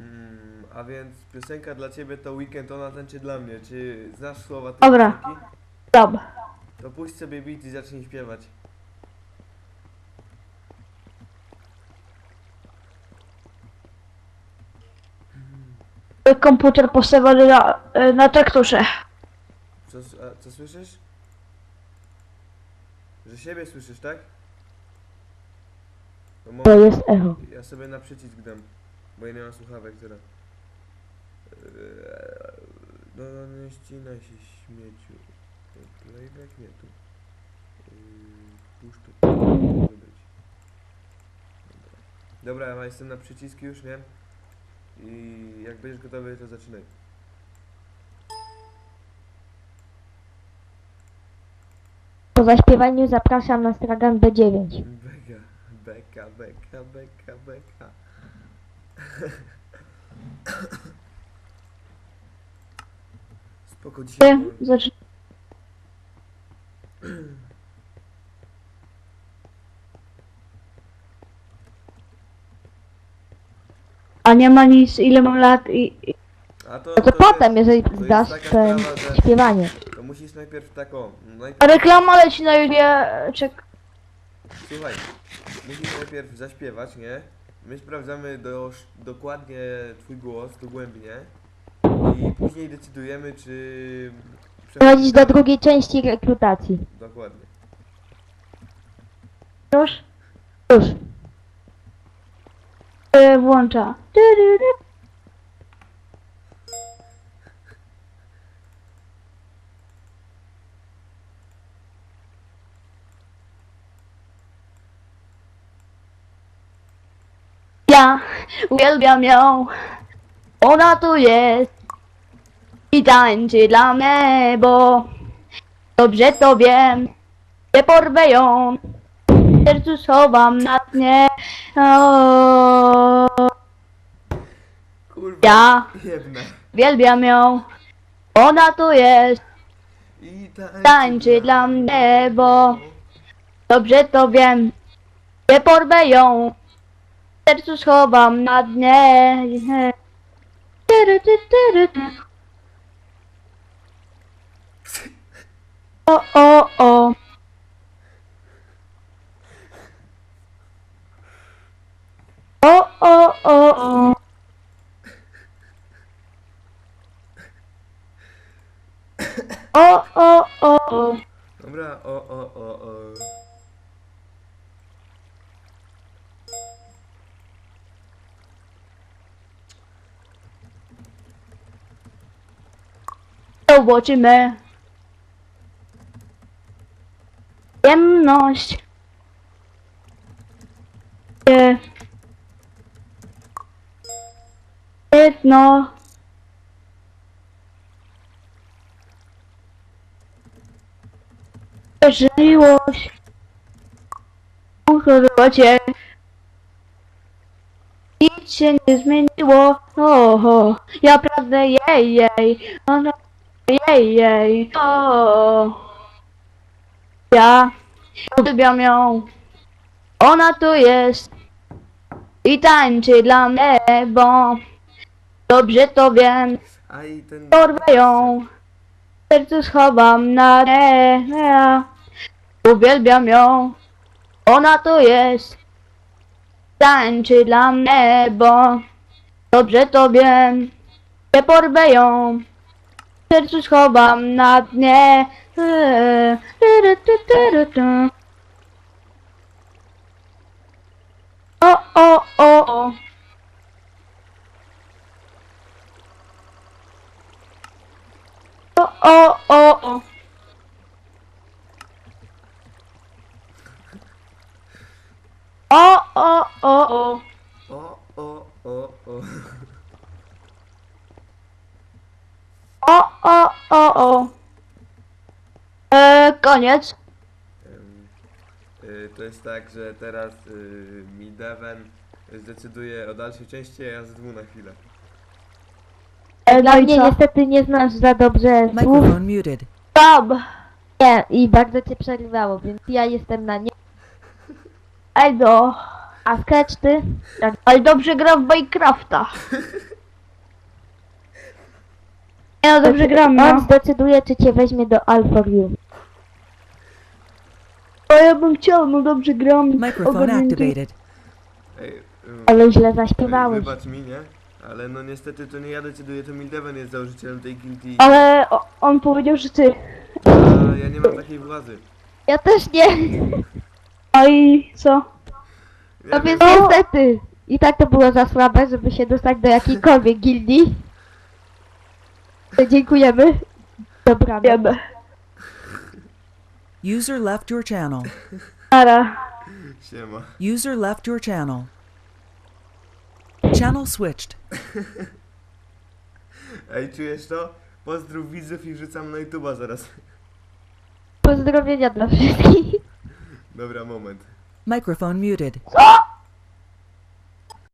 Mm, a więc piosenka dla ciebie to weekend, ona tańczy dla mnie. Czy znasz słowa tej Dobra. piosenki? Dobra. To puść sobie beat i zacznij śpiewać. Komputer postawiony na, e, na tekturze. Co, s- a, co słyszysz? Że siebie słyszysz, tak? Mo- To jest echo. ja sobie na przycisk dam, bo ja nie mam słuchawek teraz. Eee, No, no nie ścinaj się śmieciu. Playback nie tu. Eee, Puść to. Dobra. Dobra, ja jestem na przyciski już, nie? I jak będziesz gotowy, to zaczynaj. Po zaśpiewaniu zapraszam na stragan B9. Beka, beka, beka, beka, beka. Spoko dzisiaj. Zacz... A nie ma nic, ile mam lat i... i A to, no to potem, jeżeli to jest zdasz taka swoje sprawa, że śpiewanie. to musisz najpierw tak o, A najpierw, reklama leci na YouTubie, czek... słuchaj, musisz najpierw zaśpiewać, nie? My sprawdzamy do, dokładnie twój głos, dogłębnie i później decydujemy, czy... Prowadzić do drugiej części rekrutacji. Dokładnie. Już? Już. E, Włącza. Ja uwielbiam ją, ona tu jest i tańczy dla mnie, bo dobrze to wiem, nie porwę ją, w sercu schowam na dnie. O, Kurwa, Ja jedna. uwielbiam ją, ona tu jest, I tańczy, tańczy dla mnie, bo dobrze to wiem, nie porwę ją, sercu schowam na dnie. Tyry, ty, tyry, ty. O, o, o. O, o, o, o. O, o, o, o. Dobra, o, o, o, o. Zobaczymy. Ciemność. Nie. Jedno. Żyłość. Uchodziło cię. Nic się nie zmieniło. Oho, ja prawdę jej, jej. Ona jej, jej. O. Ja uwielbiam ją. Ona tu jest. I tańczy dla mnie, bo dobrze to wiem. A i ten... Porwę ją. Sercu schowam na nie. Ja uwielbiam ją. Ona tu jest. Tańczy dla mnie, bo dobrze to wiem. Nie porwę ją. Sercu schowam na dnie. O, o, o. O, o, o, o. O, o, o, o. O, o, o, o. O, koniec. Y, To jest tak, że teraz y, mi Deven zdecyduje o dalszej części, a ja z dwóch na chwilę. E, dla mnie niestety nie znasz za dobrze słów. Microphone muted. Bob! Nie, i bardzo cię przerywało, więc ja jestem na nie. Ej no. A sketch ty? Tak. Ale dobrze gra w Minecrafta. Nie no, dobrze gram, On no. zdecyduje, czy cię weźmie do. O, ja bym chciał, no dobrze gram. Microphone Ogarnięty. activated. Ej, ym, Ale źle ej, zaśpiewałeś. wybacz mi, nie? Ale no niestety to nie ja decyduję, to Mildeven jest założycielem tej guilty. Ale o, on powiedział, że ty. A ja nie mam takiej władzy. Ja też nie. A i co? Ja No wiem, więc niestety. I tak to było za słabe, żeby się dostać do jakiejkolwiek gildii. Dziękujemy. Dobranoc. Wiemy. User left your channel. Ara. Siema. User left your channel. Channel switched. Ej, czujesz to? Pozdrów widzów i wrzucam na YouTube'a zaraz. Pozdrowienia dla wszystkich. Dobra, moment. Microphone muted. Co?